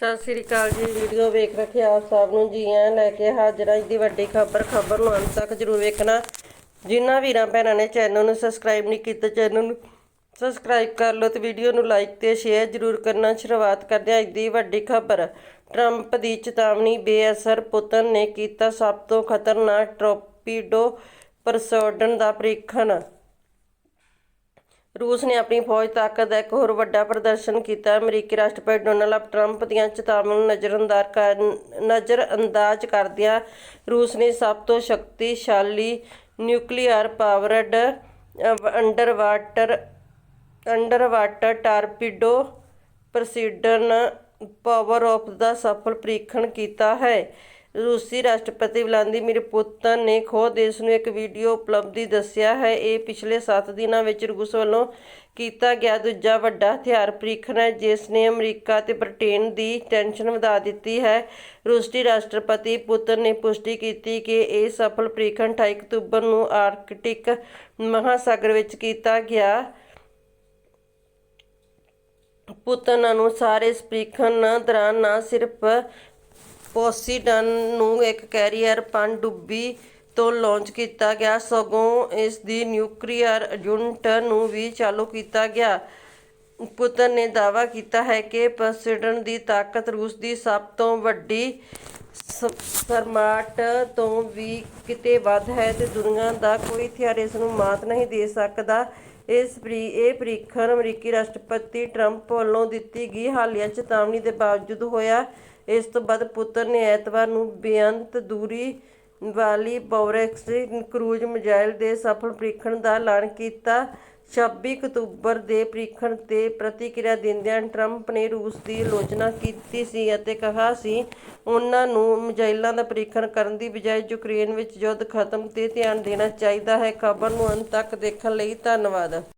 ਸਤਿ ਸ੍ਰੀ ਅਕਾਲ ਜੀ ਵੀਡੀਓ ਵੇਖ ਰੱਖੇ ਆਪ ਸਭ ਨੂੰ। ਜੀ ਐ ਲੈ ਕੇ ਹਾਜ਼ਰ ਅੱਜ ਦੀ ਵੱਡੀ ਖਬਰ ਖਬਰ ਨੂੰ ਅੰਤ ਤੱਕ ਜਰੂਰ ਵੇਖਣਾ। ਜਿਨ੍ਹਾਂ ਵੀਰਾਂ ਭੈਣਾਂ ਨੇ ਚੈਨਲ ਨੂੰ ਸਬਸਕ੍ਰਾਈਬ ਨਹੀਂ ਕੀਤਾ ਚੈਨਲ ਨੂੰ ਸਬਸਕ੍ਰਾਈਬ ਕਰ ਲਓ ਤੇ ਵੀਡੀਓ ਨੂੰ ਲਾਈਕ ਤੇ ਸ਼ੇਅਰ ਜਰੂਰ ਕਰਨਾ। ਸ਼ੁਰੂਆਤ ਕਰਦੇ ਹਾਂ ਅੱਜ ਦੀ ਵੱਡੀ ਖਬਰ। ਟਰੰਪ ਦੀ ਚੇਤਾਵਨੀ ਬੇਅਸਰ, ਪੁਤਨ ਨੇ ਕੀਤਾ ਸਭ ਤੋਂ ਖਤਰਨਾਕ ਟੋਰਪੀਡੋ ਪ੍ਰਸੋਡਨ ਦਾ ਪ੍ਰੀਖਣ। ਰੂਸ ਨੇ ਆਪਣੀ ਫੌਜ ਤਾਕਤ ਦਾ ਇੱਕ ਹੋਰ ਵੱਡਾ ਪ੍ਰਦਰਸ਼ਨ ਕੀਤਾ। ਅਮਰੀਕੀ ਰਾਸ਼ਟਰਪਤੀ ਡੋਨਾਲਡ ਟਰੰਪ ਦੀਆਂ ਚੇਤਾਵਨੀਆਂ ਨੂੰ ਨਜ਼ਰਅੰਦਾਜ਼ ਕਰ ਨਜ਼ਰਅੰਦਾਜ਼ ਕਰਦਿਆਂ ਰੂਸ ਨੇ ਸਭ ਤੋਂ ਸ਼ਕਤੀਸ਼ਾਲੀ nuclear powered under water under water torpedo Poseidon, power of ਦਾ ਸਫਲ ਪ੍ਰੀਖਣ ਕੀਤਾ ਹੈ। ਰੂਸੀ ਰਾਸ਼ਟਰਪਤੀ ਵਲਾਦੀਮੀਰ ਪੁਤਨ ਨੇ ਖੁਦ ਇਸ ਨੂੰ ਇੱਕ ਵੀਡੀਓ ਉਪਲਬਧੀ ਦੱਸਿਆ ਹੈ। ਇਹ ਪਿਛਲੇ 7 ਦਿਨਾਂ ਵਿੱਚ ਰੂਸ ਵੱਲੋਂ ਕੀਤਾ ਗਿਆ ਦੂਜਾ ਵੱਡਾ ਹਥਿਆਰ ਪ੍ਰੀਖਣ ਹੈ, ਜਿਸ ਨੇ ਅਮਰੀਕਾ ਤੇ ਬ੍ਰਿਟੇਨ ਦੀ ਟੈਨਸ਼ਨ ਵਧਾ ਦਿੱਤੀ ਹੈ। ਰੂਸੀ ਰਾਸ਼ਟਰਪਤੀ ਪੁਤਨ ਨੇ ਪੁਸ਼ਟੀ ਕੀਤੀ ਕਿ ਇਹ ਸਫਲ ਪ੍ਰੀਖਣ 28 ਅਕਤੂਬਰ ਨੂੰ ਆਰਕਟਿਕ ਮਹਾਸਾਗਰ ਵਿੱਚ ਕੀਤਾ ਗਿਆ। ਪੁਤਨ ਅਨੁਸਾਰ ਇਸ ਪ੍ਰੀਖਣ ਦੌਰਾਨ ਨਾ ਸਿਰਫ ਪੋਸੀਡਨ ਨੂੰ ਇੱਕ ਕੈਰੀਅਰ ਪਣਡੁੱਬੀ ਤੋਂ ਲਾਂਚ ਕੀਤਾ ਗਿਆ। ਸਗੋਂ ਇਸ ਦੀ ਨਿਊਕਲੀਅਰ ਯੂਨਿਟ ਨੂੰ ਵੀ ਚਾਲੂ ਕੀਤਾ ਗਿਆ। ਪੁਤਨ ਨੇ ਦਾਅਵਾ ਕੀਤਾ ਹੈ ਕਿ ਪੋਸੀਡਨ ਦੀ ਤਾਕਤ ਰੂਸ ਦੀ ਸਭ ਤੋਂ ਵੱਡੀ ਸਰਮਾਟ ਤੋਂ ਵੀ ਕਿਤੇ ਵੱਧ ਹੈ ਤੇ ਦੁਨੀਆ ਦਾ ਕੋਈ ਹਥਿਆਰ ਇਸ ਨੂੰ ਮਾਤ ਨਹੀਂ ਦੇ ਸਕਦਾ। ਇਸ ਪ੍ਰੀ, ਇਹ ਪ੍ਰੀਖਣ ਅਮਰੀਕੀ ਰਾਸ਼ਟਰਪਤੀ ਟਰੰਪ ਵੱਲੋਂ ਦਿੱਤੀ ਗਈ ਹਾਲੀਆ ਚੇਤਾਵਨੀ ਦੇ ਬਾਵਜੂਦ ਹੋਇਆ। ਇਸ ਤੋਂ ਬਾਅਦ ਪੁੱਤਰ ਨੇ ਐਤਵਾਰ ਨੂੰ ਬੇਅੰਤ ਦੂਰੀ ਵਾਲੀ ਬੌਰੈਕਸ ਕਰੂਜ਼ ਮਿਜ਼ਾਈਲ ਦੇ ਸਫਲ ਪ੍ਰੀਖਣ ਦਾ ਐਲਾਨ ਕੀਤਾ। 26 ਅਕਤੂਬਰ ਦੇ ਪ੍ਰੀਖਣ ਤੇ ਪ੍ਰਤੀਕਿਰਿਆ ਦਿੰਦਿਆਂ ਟਰੰਪ ਨੇ ਰੂਸ ਦੀ ਆਲੋਚਨਾ ਕੀਤੀ ਸੀ ਅਤੇ ਕਿਹਾ ਸੀ, ਉਹਨਾਂ ਨੂੰ ਮਿਜ਼ਾਈਲਾਂ ਦਾ ਪ੍ਰੀਖਣ ਕਰਨ ਦੀ ਬਜਾਏ ਯੂਕਰੇਨ ਵਿੱਚ ਯੁੱਧ ਖਤਮ ਤੇ ਧਿਆਨ ਦੇਣਾ ਚਾਹੀਦਾ ਹੈ। ਖਬਰ ਨੂੰ ਅੰਤ ਤੱਕ ਦੇਖਣ ਲਈ ਧੰਨਵਾਦ।